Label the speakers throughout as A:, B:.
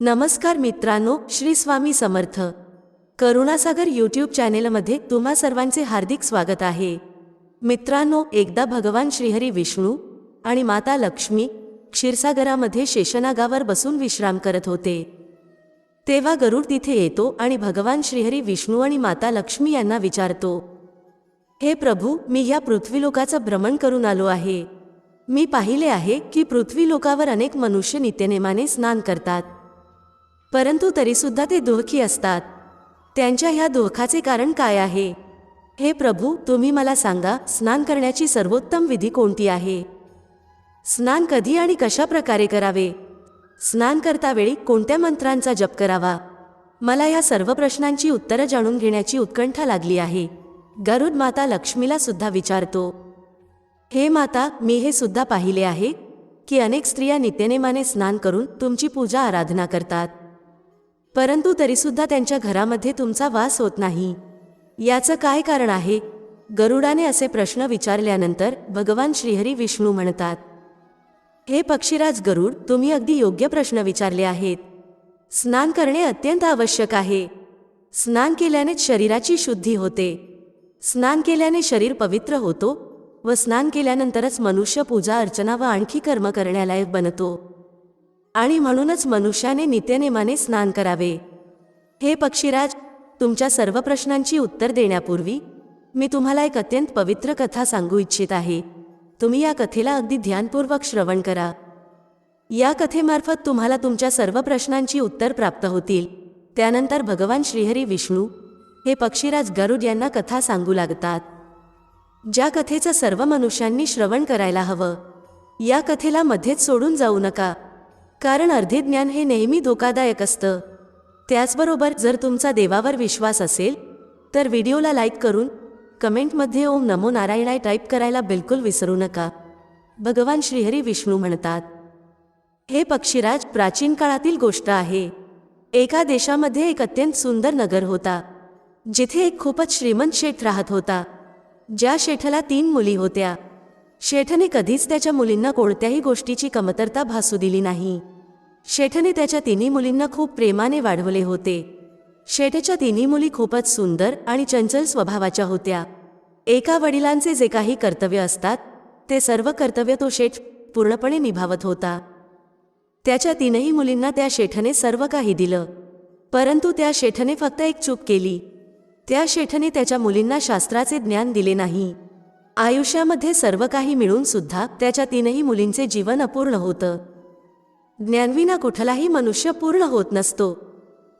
A: नमस्कार मित्रांनो श्री स्वामी समर्थ. करुणासागर यूट्यूब चॅनेलमध्ये तुम्हा सर्वांचे हार्दिक स्वागत आहे. मित्रांनो एकदा भगवान श्रीहरी विष्णू आणि माता लक्ष्मी क्षीरसागरामध्ये शेषनागावर बसून विश्राम करत होते. तेव्हा गरुड तिथे येतो आणि भगवान श्रीहरी विष्णू आणि माता लक्ष्मी यांना विचारतो हे प्रभू मी ह्या पृथ्वीलोकाचं भ्रमण करून आलो आहे. मी पाहिले आहे की पृथ्वीलोकावर अनेक मनुष्य नित्यनेमाने स्नान करतात. परंतु तरीसुद्धा ते दुःखी असतात. त्यांच्या ह्या दुःखाचे कारण काय आहे? हे प्रभू तुम्ही मला सांगा स्नान करण्याची सर्वोत्तम विधी कोणती आहे? स्नान कधी आणि कशा प्रकारे करावे? स्नान करता वेळी कोणत्या मंत्रांचा जप करावा? मला या सर्व प्रश्नांची उत्तरं जाणून घेण्याची उत्कंठा लागली आहे. गरुड माता लक्ष्मीला सुद्धा विचारतो. हे माता मी हे सुद्धा पाहिले आहे की अनेक स्त्रिया नित्यनेमाने स्नान करून तुमची पूजा आराधना करतात. परंतु तरीसुद्धा त्यांच्या घरामध्ये तुमचा वास होत नाही. याचं काय कारण आहे? गरुडाने असे प्रश्न विचारल्यानंतर भगवान श्रीहरी विष्णू म्हणतात हे पक्षीराज गरुड तुम्ही अगदी योग्य प्रश्न विचारले आहेत. स्नान करणे अत्यंत आवश्यक आहे. स्नान केल्यानेच शरीराची शुद्धी होते. स्नान केल्याने शरीर पवित्र होतो व स्नान केल्यानंतरच मनुष्य पूजा अर्चना व आणखी कर्म करण्यालायक बनतो. आणि म्हणूनच मनुष्याने नित्यनेमाने स्नान करावे. हे पक्षीराज तुमच्या सर्व प्रश्नांची उत्तर देण्यापूर्वी मी तुम्हाला एक अत्यंत पवित्र कथा सांगू इच्छित आहे. तुम्ही या कथेला अगदी ध्यानपूर्वक श्रवण करा. या कथेमार्फत तुम्हाला तुमच्या सर्व प्रश्नांची उत्तर प्राप्त होतील. त्यानंतर भगवान श्रीहरी विष्णू हे पक्षीराज गरुड यांना कथा सांगू लागतात. ज्या कथेचं सर्व मनुष्यांनी श्रवण करायला हवं या कथेला मध्येच सोडून जाऊ नका. कारण अर्धे ज्ञान हे नेहमी धोकादायक असतं. त्याचबरोबर जर तुमचा देवावर विश्वास असेल तर व्हिडिओला लाईक करून कमेंटमध्ये ओम नमो नारायणाय टाईप करायला बिलकुल विसरू नका. भगवान श्रीहरी विष्णू म्हणतात हे पक्षीराज प्राचीन काळातील गोष्ट आहे. एका देशामध्ये एक अत्यंत सुंदर नगर होता जिथे एक खूपच श्रीमंत शेठ राहत होता. ज्या शेठला तीन मुली होत्या. शेठने कधीच त्याच्या मुलींना कोणत्याही गोष्टीची कमतरता भासू दिली नाही. शेठने त्याच्या तिन्ही मुलींना खूप प्रेमाने वाढवले होते. शेठच्या तिन्ही मुली खूपच सुंदर आणि चंचल स्वभावाच्या होत्या. एका वडिलांचे जे काही कर्तव्य असतात ते सर्व कर्तव्य तो शेठ पूर्णपणे निभावत होता. त्याच्या तीनही मुलींना त्या शेठने सर्व काही दिलं. परंतु त्या शेठने फक्त एक चूक केली. त्या शेठने त्याच्या मुलींना शास्त्राचे ज्ञान दिले नाही. आयुष्यामध्ये सर्व काही मिळून सुद्धा त्याच्या तीनही मुलींचे जीवन अपूर्ण होतं. ज्ञानविना कुठलाही मनुष्य पूर्ण होत नसतो.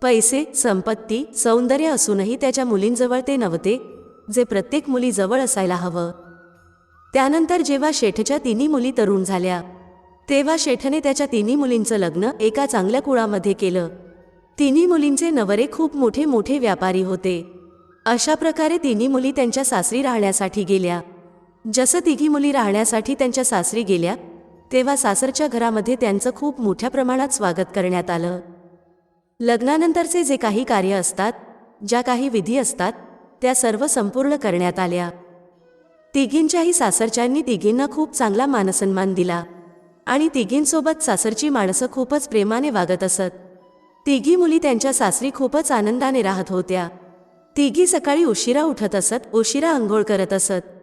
A: पैसे संपत्ती सौंदर्य असूनही त्याच्या मुलींजवळ ते नव्हते जे प्रत्येक मुलीजवळ असायला हवं. त्यानंतर जेव्हा शेठच्या तिन्ही मुली तरुण झाल्या तेव्हा शेठने त्याच्या तिन्ही मुलींचं लग्न एका चांगल्या कुळामध्ये केलं. तिन्ही मुलींचे नवरे खूप मोठे मोठे व्यापारी होते. अशा प्रकारे तिन्ही मुली त्यांच्या सासरी राहण्यासाठी गेल्या. जसं तिघी मुली राहण्यासाठी त्यांच्या सासरी गेल्या तेव्हा सासरच्या घरामध्ये त्यांचं खूप मोठ्या प्रमाणात स्वागत करण्यात आलं. लग्नानंतरचे जे काही कार्य असतात ज्या काही विधी असतात त्या सर्व संपूर्ण करण्यात आल्या. तिघींच्याही सासरच्यांनी तिघींना खूप चांगला मानसन्मान दिला आणि तिघींसोबत सासरची माणसं खूपच प्रेमाने वागत असत. तिघी मुली त्यांच्या सासरी खूपच आनंदाने राहत होत्या. तिघी सकाळी उशिरा उठत असत उशिरा अंघोळ करत असत.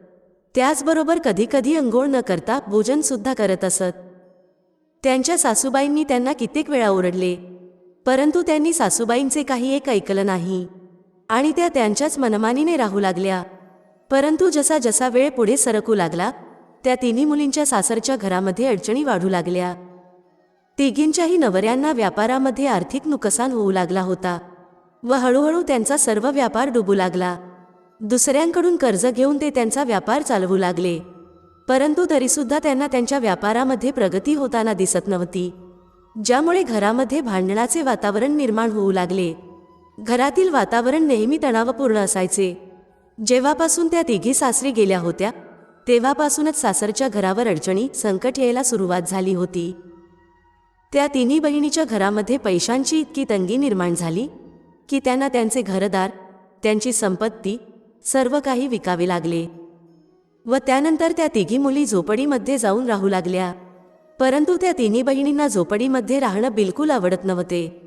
A: त्याचबरोबर कधीकधी अंघोळ न करता भोजनसुद्धा करत असत. त्यांच्या सासूबाईंनी त्यांना कित्येक वेळा ओरडले परंतु त्यांनी सासूबाईंचे काही एक ऐकलं नाही आणि त्या त्यांच्याच मनमानीने राहू लागल्या. परंतु जसा जसा वेळ पुढे सरकू लागला त्या तिन्ही मुलींच्या सासरच्या घरामध्ये अडचणी वाढू लागल्या. तिघींच्याही नवऱ्यांना व्यापारामध्ये आर्थिक नुकसान होऊ लागला होता व हळूहळू त्यांचा सर्व व्यापार डुबू लागला. दुसऱ्यांकडून कर्ज घेऊन ते त्यांचा व्यापार चालवू लागले. परंतु तरीसुद्धा त्यांना त्यांच्या व्यापारामध्ये प्रगती होताना दिसत नव्हती. ज्यामुळे घरामध्ये भांडणाचे वातावरण निर्माण होऊ लागले. घरातील वातावरण नेहमी तणावपूर्ण असायचे. जेव्हापासून त्या तिघी सासरी गेल्या होत्या तेव्हापासूनच सासरच्या घरावर अडचणी संकट यायला सुरुवात झाली होती. त्या तिन्ही बहिणीच्या घरामध्ये पैशांची इतकी तंगी निर्माण झाली की त्यांना त्यांचे घरदार त्यांची संपत्ती सर्व काही विकावे लागले. व त्यानंतर त्या तिघी मुली झोपडीमध्ये जाऊन राहू लागल्या. परंतु त्या तिन्ही बहिणींना झोपडीमध्ये राहणं बिलकुल आवडत नव्हते.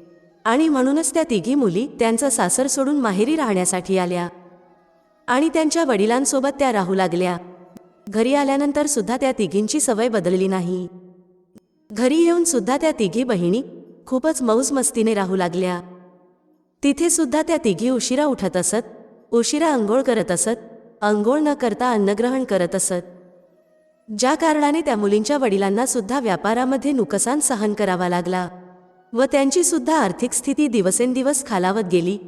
A: आणि म्हणूनच त्या तिघी मुली त्यांचं सासर सोडून माहेरी राहण्यासाठी आल्या. आणि त्यांच्या वडिलांसोबत त्या राहू लागल्या. घरी आल्यानंतर सुद्धा त्या तिघींची सवय बदलली नाही. घरी येऊन सुद्धा त्या तिघी बहिणी खूपच मौजमस्तीने राहू लागल्या. तिथे सुद्धा त्या तिघी उशिरा उठत असत उशिरा अंघोळ करत असत अंघोळ न करता अन्नग्रहण करत असत. ज्या कारणाने त्या मुलींच्या वडिलांना सुद्धा व्यापारामध्ये नुकसान सहन करावा लागला व त्यांची सुद्धा आर्थिक स्थिती दिवसेंदिवस खालावत गेली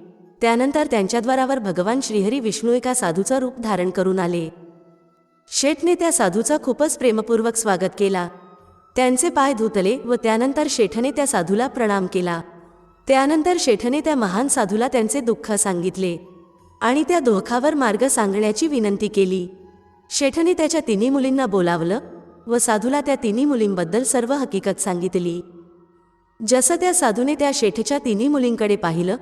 A: त्यानंतर त्यांच्या द्वारावर भगवान श्रीहरी विष्णू एका साधूचं रूप धारण करून आले. शेठने त्या साधूचा खूपच प्रेमपूर्वक स्वागत केला. त्यांचे पाय धुतले व त्यानंतर शेठने त्या साधूला प्रणाम केला. त्यानंतर शेठने त्या महान साधूला त्यांचे दुःख सांगितले. आणि त्या दोखावर मार्ग सांगण्याची विनंती केली. शेठने त्याच्या तिन्ही मुलींना बोलावलं व साधूला त्या तिन्ही मुलींबद्दल सर्व हकीकत सांगितली. जसं त्या साधूने त्या शेठच्या तिन्ही मुलींकडे पाहिलं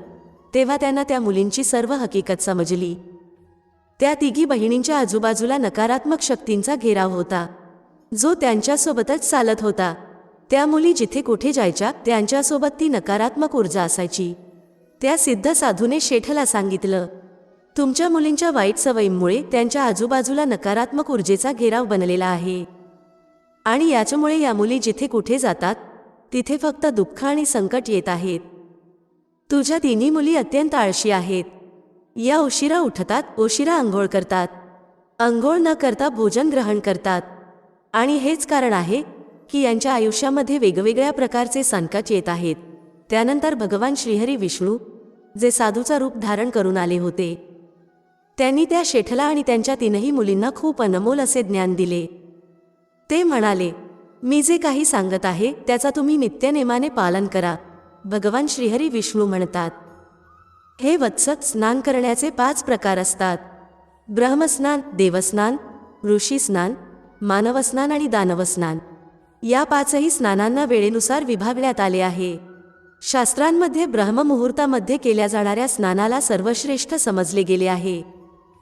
A: तेव्हा त्यांना त्या मुलींची सर्व हकीकत समजली. त्या तिघी बहिणींच्या आजूबाजूला नकारात्मक शक्तींचा घेराव होता. जो त्यांच्यासोबतच चालत होता. त्या मुली जिथे कुठे जायच्या त्यांच्यासोबत ती नकारात्मक ऊर्जा असायची. त्या सिद्ध साधूने शेठला सांगितलं तुमच्या मुलींच्या वाईट सवयींमुळे त्यांच्या आजूबाजूला नकारात्मक ऊर्जेचा घेराव बनलेला आहे. आणि याच्यामुळे या मुली जिथे कुठे जातात तिथे फक्त दुःख आणि संकट येत आहेत. तुझ्या तिन्ही मुली अत्यंत आळशी आहेत. या उशिरा उठतात उशिरा आंघोळ करतात. आंघोळ न करता भोजन ग्रहण करतात. आणि हेच कारण आहे की यांच्या आयुष्यामध्ये वेगवेगळ्या प्रकारचे संकट येत आहेत. त्यानंतर भगवान श्रीहरी विष्णू जे साधूचा रूप धारण करून आले होते त्यांनी त्या शेठला आणि त्यांच्या तीनही मुलींना खूप अनमोल असे ज्ञान दिले. ते म्हणाले मी जे काही सांगत आहे त्याचा तुम्ही नित्यनेमाने पालन करा. भगवान श्रीहरी विष्णू म्हणतात. हे वत्सक स्नान करण्याचे पाच प्रकार असतात. ब्रह्मस्नान देवस्नान ऋषीस्नान मानवस्नान आणि दानवस्नान. या पाचही स्नानांना वेळेनुसार विभागण्यात आले आहे. शास्त्रांमध्ये ब्रह्ममुहूर्तामध्ये केल्या जाणाऱ्या स्नानाला सर्वश्रेष्ठ समजले गेले आहे.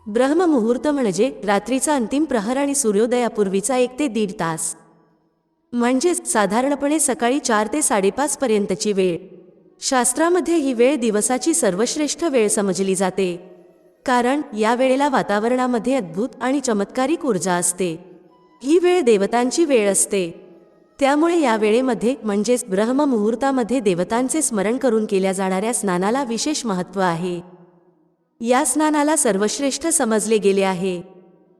A: ब्रह्ममुहूर्त म्हणजे रात्रीचा अंतिम प्रहर आणि सूर्योदयापूर्वीचा एक ते दीड तास. म्हणजेच साधारणपणे सकाळी चार ते साडेपाच पर्यंतची वेळ. शास्त्रामध्ये ही वेळ दिवसाची सर्वश्रेष्ठ वेळ समजली जाते. कारण या वेळेला वातावरणामध्ये अद्भुत आणि चमत्कारिक ऊर्जा असते. ही वेळ देवतांची वेळ असते. त्यामुळे या वेळेमध्ये म्हणजेच ब्रह्ममुहूर्तामध्ये देवतांचे स्मरण करून केल्या जाणाऱ्या स्नानाला विशेष महत्त्व आहे. या स्नानाला सर्वश्रेष्ठ समजले गेले आहे.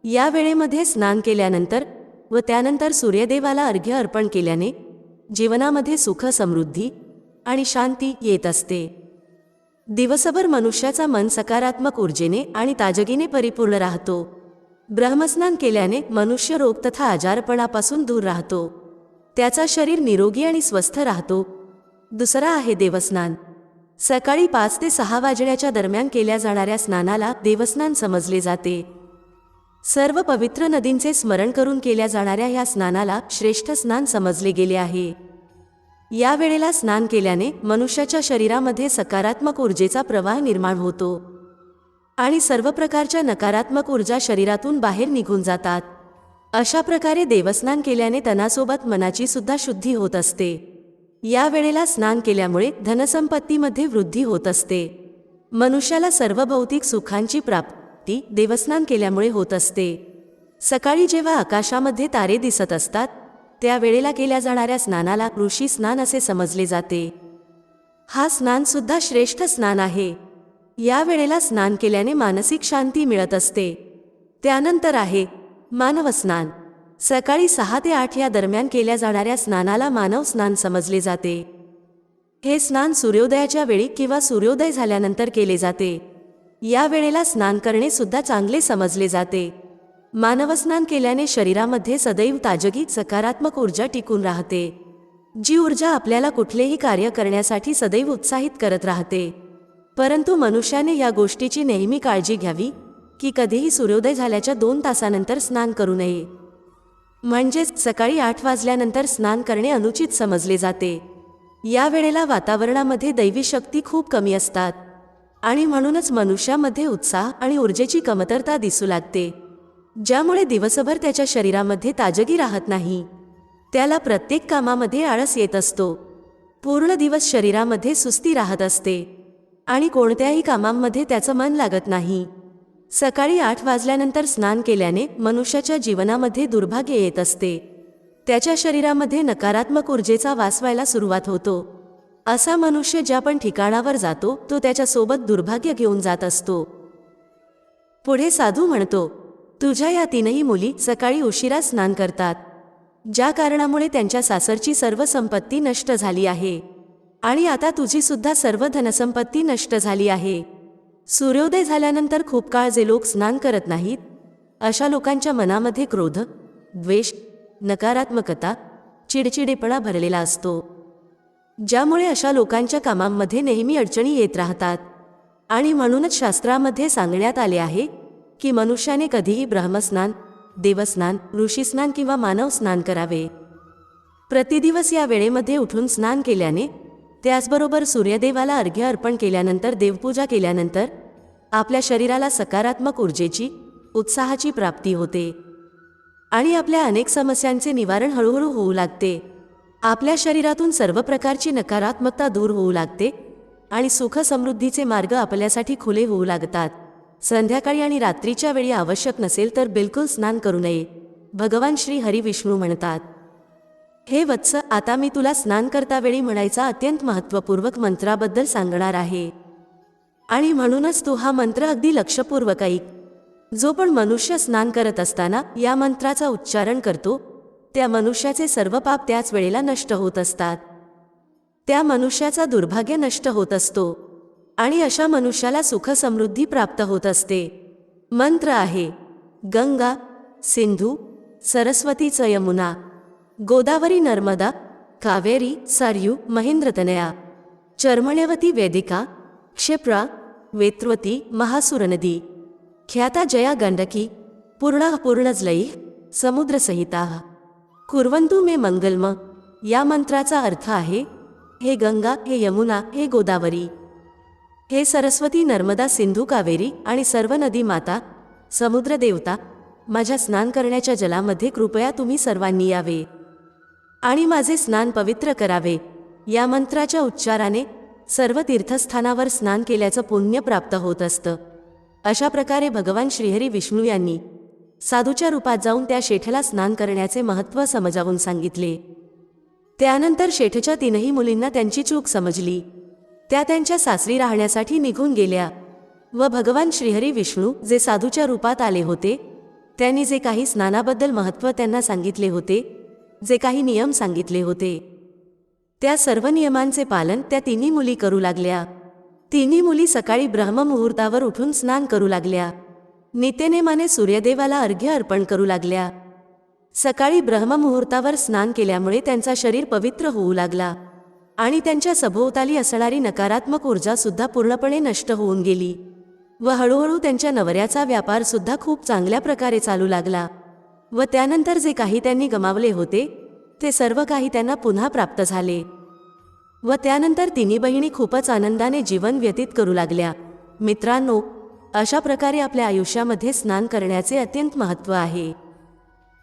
A: या वेळेमध्ये स्नान केल्यानंतर व त्यानंतर सूर्यदेवाला अर्घ्य अर्पण केल्याने जीवनामध्ये सुख समृद्धी आणि शांती येत असते. दिवसभर मनुष्याचा मन सकारात्मक ऊर्जेने आणि ताजगीने परिपूर्ण राहतो. ब्रह्मस्नान केल्याने मनुष्य रोग तथा आजारपणापासून दूर राहतो. त्याचा शरीर निरोगी आणि स्वस्थ राहतो. दुसरा आहे देवस्नान सकाळी पाच ते सहा वाजण्याच्या दरम्यान केल्या जाणाऱ्या स्नानाला देवस्नान समजले जाते. सर्व पवित्र नदींचे स्मरण करून केल्या जाणाऱ्या ह्या स्नानाला श्रेष्ठ स्नान समजले गेले आहे. या वेळेला स्नान केल्याने मनुष्याच्या शरीरामध्ये सकारात्मक ऊर्जेचा प्रवाह निर्माण होतो. आणि सर्व प्रकारच्या नकारात्मक ऊर्जा शरीरातून बाहेर निघून जातात. अशा प्रकारे देवस्नान केल्याने तनासोबत मनाची सुद्धा शुद्धी होत असते. या वेळेला स्नान केल्यामुळे धनसंपत्तीमध्ये वृद्धी होत असते. मनुष्याला सर्व भौतिक सुखांची प्राप्ती देवस्नान केल्यामुळे होत असते. सकाळी जेव्हा आकाशामध्ये तारे दिसत असतात त्या वेळेला केल्या जाणाऱ्या स्नानाला ऋषी स्नान असे समजले जाते. हा स्नानसुद्धा श्रेष्ठ स्नान आहे. या वेळेला स्नान केल्याने मानसिक शांती मिळत असते. त्यानंतर आहे मानवस्नान सकाळी सहा ते आठ या दरम्यान केल्या जाणाऱ्या स्नानाला मानव स्नान समजले जाते. हे स्नान सूर्योदयाच्या वेळी किंवा सूर्योदय झाल्यानंतर केले जाते. या वेळेला स्नान करणे सुद्धा चांगले समजले जाते. मानवस्नान केल्याने शरीरामध्ये सदैव ताजगी सकारात्मक ऊर्जा टिकून राहते. जी ऊर्जा आपल्याला कुठलेही कार्य करण्यासाठी सदैव उत्साहित करत राहते. परंतु मनुष्याने या गोष्टीची नेहमी काळजी घ्यावी की कधीही सूर्योदय झाल्याच्या दोन तासानंतर स्नान करू नये. म्हणजेच सकाळी आठ वाजल्यानंतर स्नान करणे अनुचित समजले जाते. या वेळेला वातावरणामध्ये दैवी शक्ती खूप कमी असतात. आणि म्हणूनच मनुष्यामध्ये उत्साह आणि ऊर्जेची कमतरता दिसू लागते. ज्यामुळे दिवसभर त्याच्या शरीरामध्ये ताजगी राहत नाही. त्याला प्रत्येक कामामध्ये आळस येत असतो. पूर्ण दिवस शरीरामध्ये सुस्ती राहत असते. आणि कोणत्याही कामांमध्ये त्याचं मन लागत नाही. सकाळी आठ वाजल्यानंतर स्नान केल्याने मनुष्याच्या जीवनामध्ये दुर्भाग्य येत असते. त्याच्या शरीरामध्ये नकारात्मक ऊर्जेचा वास व्हायला सुरुवात होतो. असा मनुष्य ज्या पण ठिकाणावर जातो तो त्याच्यासोबत दुर्भाग्य घेऊन जात असतो. पुढे साधू म्हणतो तुझ्या या तीनही मुली सकाळी उशिरा स्नान करतात. ज्या कारणामुळे त्यांच्या सासरची सर्व संपत्ती नष्ट झाली आहे. आणि आता तुझीसुद्धा सर्व धनसंपत्ती नष्ट झाली आहे. सूर्योदय झाल्यानंतर खूप काळ जे लोक स्नान करत नाहीत अशा लोकांच्या मनामध्ये क्रोध द्वेष नकारात्मकता चिडचिडेपणा भरलेला असतो. ज्यामुळे अशा लोकांच्या कामांमध्ये नेहमी अडचणी येत राहतात. आणि म्हणूनच शास्त्रामध्ये सांगण्यात आले आहे की मनुष्याने कधीही ब्रह्मस्नान देवस्नान ऋषीस्नान किंवा मानव स्नान करावे. प्रतिदिवस या वेळेमध्ये उठून स्नान केल्याने त्याचबरोबर सूर्यदेवाला अर्घ्य अर्पण केल्यानंतर देवपूजा केल्यानंतर आपल्या शरीराला सकारात्मक ऊर्जेची उत्साहाची प्राप्ती होते. आणि आपल्या अनेक समस्यांचे निवारण हळूहळू होऊ लागते. आपल्या शरीरातून सर्व प्रकारची नकारात्मकता दूर होऊ लागते आणि सुख समृद्धीचे मार्ग आपल्यासाठी खुले होऊ लागतात. संध्याकाळी आणि रात्रीच्या वेळी आवश्यक नसेल तर बिलकुल स्नान करू नये. भगवान श्री हरी विष्णू म्हणतात. हे वत्स आता मी तुला स्नान करता वेळी म्हणायचा अत्यंत महत्त्वपूर्वक मंत्राबद्दल सांगणार आहे. आणि म्हणूनच तू हा मंत्र अगदी लक्षपूर्वक ऐक जो पण मनुष्य स्नान करत असताना या मंत्राचा उच्चारण करतो त्या मनुष्याचे सर्व पाप त्याच वेळेला नष्ट होत असतात. त्या मनुष्याचा दुर्भाग्य नष्ट होत असतो. आणि अशा मनुष्याला सुखसमृद्धी प्राप्त होत असते. मंत्र आहे गंगा सिंधू सरस्वतीच यमुना. गोदावरी नर्मदा कावेरी सरयू महेंद्रतनया चर्मण्यवती वेदिका क्षिप्रा वेत्रवती महासुरनदी ख्याता जया गंडकी पूर्ण पूर्णजलई समुद्रसहिता कुर्वंतु मे मंगलम या मंत्राचा अर्थ आहे हे गंगा हे यमुना हे गोदावरी. हे सरस्वती नर्मदा सिंधू कावेरी आणि सर्व नदी माता समुद्र देवता माझ्या स्नान करण्याच्या जलामध्ये कृपया तुम्ही सर्वांनी यावे. आणि माझे स्नान पवित्र करावे. या मंत्राच्या उच्चाराने सर्व तीर्थस्थानावर स्नान केल्याचं पुण्य प्राप्त होत असतं. अशा प्रकारे भगवान श्रीहरी विष्णू यांनी साधूच्या रूपात जाऊन त्या शेठला स्नान करण्याचे महत्त्व समजावून सांगितले. त्यानंतर शेठच्या तीनही मुलींना त्यांची चूक समजली. त्या त्यांच्या सासरी राहण्यासाठी निघून गेल्या व भगवान श्रीहरी विष्णू जे साधूच्या रूपात आले होते त्यांनी जे काही स्नानाबद्दल महत्त्व त्यांना सांगितले होते जे काही नियम सांगितले होते. त्या सर्व नियमांचे पालन त्या तिन्ही मुली करू लागल्या. तिन्ही मुली सकाळी ब्रह्ममुहूर्तावर उठून स्नान करू लागल्या. नित्यनेमाने सूर्यदेवाला अर्घ्य अर्पण करू लागल्या. सकाळी ब्रह्ममुहूर्तावर स्नान केल्यामुळे त्यांचा शरीर पवित्र होऊ लागला. आणि त्यांच्या सभोवताली असणारी नकारात्मक ऊर्जासुद्धा पूर्णपणे नष्ट होऊन गेली. व हळूहळू त्यांच्या नवऱ्याचा व्यापारसुद्धा खूप चांगल्या प्रकारे चालू लागला. व त्यानंतर जे काही त्यांनी गमावले होते ते सर्व काही त्यांना पुन्हा प्राप्त झाले. व त्यानंतर तिन्ही बहिणी खूपच आनंदाने जीवन व्यतीत करू लागल्या. मित्रांनो अशा प्रकारे आपल्या आयुष्यामध्ये स्नान करण्याचे अत्यंत महत्त्व आहे.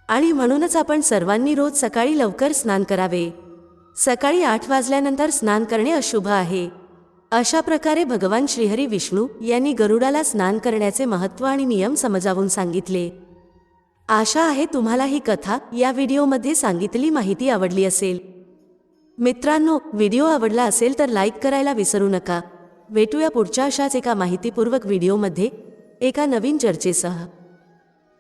A: आणि म्हणूनच आपण सर्वांनी रोज सकाळी लवकर स्नान करावे. सकाळी आठ वाजल्यानंतर स्नान करणे अशुभ आहे. अशा प्रकारे भगवान श्रीहरी विष्णू यांनी गरुडाला स्नान करण्याचे महत्त्व आणि नियम समजावून सांगितले. आशा आहे तुम्हाला ही कथा या व्हिडिओमध्ये सांगितलेली माहिती आवडली असेल. मित्रांनो व्हिडिओ आवडला असेल तर लाईक करायला विसरू नका. भेटूया पुढच्या अशाच एका माहितीपूर्वक व्हिडिओमध्ये. एका नवीन चर्चेसह.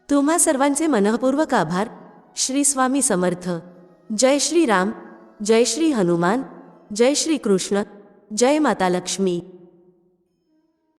A: तुम्हा सर्वांचे मनःपूर्वक आभार. श्री स्वामी समर्थ. जय श्री राम. जय श्री हनुमान. जय श्री कृष्ण. जय माता लक्ष्मी.